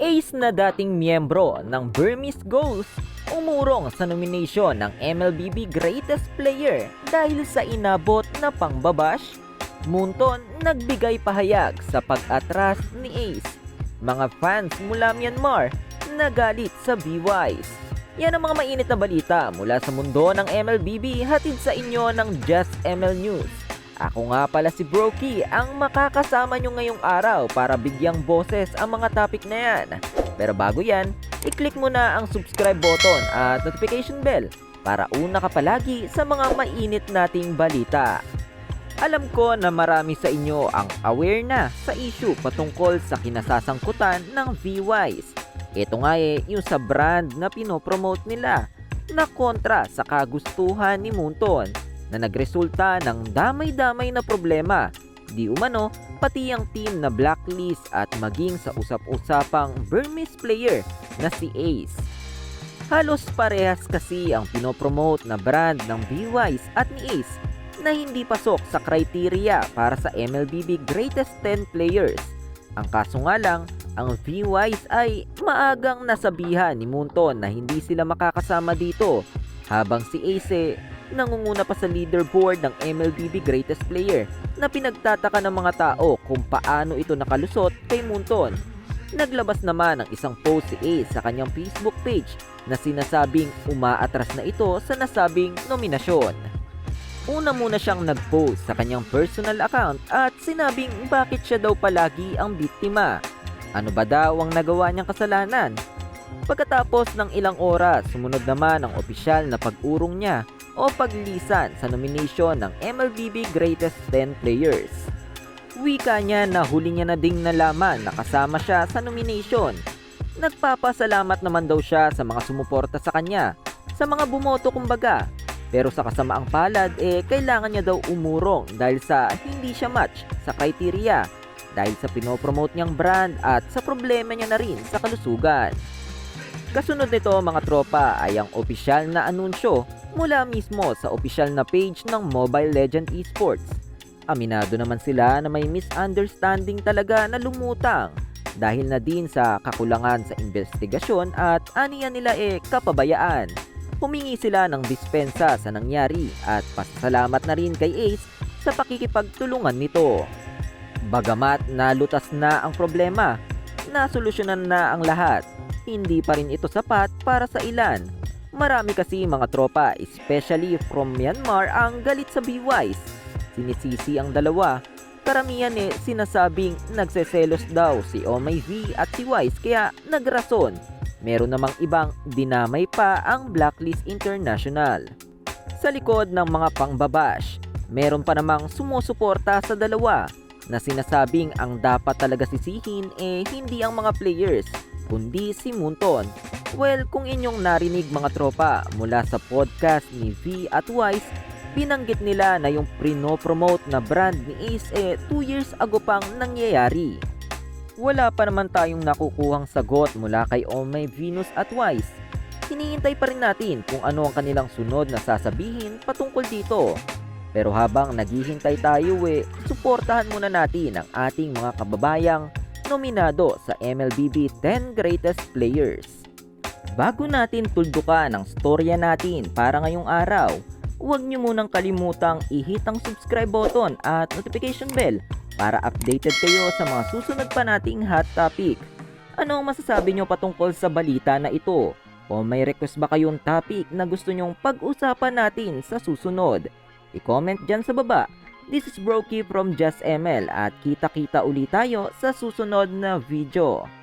Ace na dating miyembro ng Burmese Ghost umurong sa nomination ng MLBB Greatest Player dahil sa inabot na pangbabash. Munton nagbigay pahayag sa pag-atras ni Ace. Mga fans mula Myanmar nagalit sa B-Wise. Yan ang mga mainit na balita mula sa mundo ng MLBB hatid sa inyo ng Just ML News. Ako nga pala si Brokey ang makakasama nyo ngayong araw para bigyang boses ang mga topic na yan. Pero bago yan, i-click mo na ang subscribe button at notification bell para una ka palagi sa mga mainit nating balita. Alam ko na marami sa inyo ang aware na sa issue patungkol sa kinasasangkutan ng V-Wise. Ito nga eh, yung sa brand na pinopromote nila na kontra sa kagustuhan ni Munton na nagresulta ng damay-damay na problema. Di umano, pati ang team na blacklist at maging sa usap-usapang Burmese player na si Ace. Halos parehas kasi ang pinopromote na brand ng B-Wise at ni Ace na hindi pasok sa criteria para sa MLBB Greatest 10 Players. Ang kaso nga lang, ang V-Wise ay maagang nasabihan ni Munton na hindi sila makakasama dito habang si Ace nangunguna pa sa leaderboard ng MLBB Greatest Player na pinagtataka ng mga tao kung paano ito nakalusot kay Munton. Naglabas naman ng isang post si Ace sa kanyang Facebook page na sinasabing umaatras na ito sa nasabing nominasyon. Una muna siyang nag-post sa kanyang personal account at sinabing bakit siya daw palagi ang biktima. Ano ba daw ang nagawa niyang kasalanan? Pagkatapos ng ilang oras, sumunod naman ang opisyal na pag-urong niya o paglisan sa nomination ng MLBB Greatest 10 Players. Wika niya na huli niya na ding nalaman na kasama siya sa nomination. Nagpapasalamat naman daw siya sa mga sumuporta sa kanya, sa mga bumoto kumbaga. Pero sa kasamaang palad, eh kailangan niya daw umurong dahil sa hindi siya match sa criteria dahil sa pinopromote niyang brand at sa problema niya na rin sa kalusugan. Kasunod nito mga tropa ay ang opisyal na anunsyo mula mismo sa opisyal na page ng Mobile Legend Esports. Aminado naman sila na may misunderstanding talaga na lumutang dahil na din sa kakulangan sa investigasyon at aniya nila e kapabayaan. Humingi sila ng dispensa sa nangyari at pasasalamat na rin kay Ace sa pakikipagtulungan nito. Bagamat nalutas na ang problema, nasolusyonan na ang lahat, hindi pa rin ito sapat para sa ilan. Marami kasi mga tropa, especially from Myanmar, ang galit sa B-Wise. Sinisisi ang dalawa. Karamihan eh sinasabing nagseselos daw si Omay V at si Wise kaya nagrason. Meron namang ibang dinamay pa ang Blacklist International. Sa likod ng mga pangbabash, meron pa namang sumusuporta sa dalawa na sinasabing ang dapat talaga sisihin eh hindi ang mga players kundi si Munton. Well, kung inyong narinig mga tropa mula sa podcast ni V at Wise, binanggit nila na yung prino-promote na brand ni Ace eh 2 years ago pang nangyayari. Wala pa naman tayong nakukuhang sagot mula kay Omay Venus at Wise. Hinihintay pa rin natin kung ano ang kanilang sunod na sasabihin patungkol dito. Pero habang naghihintay tayo eh, suportahan muna natin ang ating mga kababayang nominado sa MLBB 10 Greatest Players. Bago natin tuldukan ang storya natin para ngayong araw, huwag niyo munang kalimutang i-hit ang subscribe button at notification bell para updated kayo sa mga susunod pa nating hot topic. Ano ang masasabi nyo patungkol sa balita na ito? O may request ba kayong topic na gusto nyong pag-usapan natin sa susunod? I-comment dyan sa baba. This is Brokey from Just ML at kita-kita ulit tayo sa susunod na video.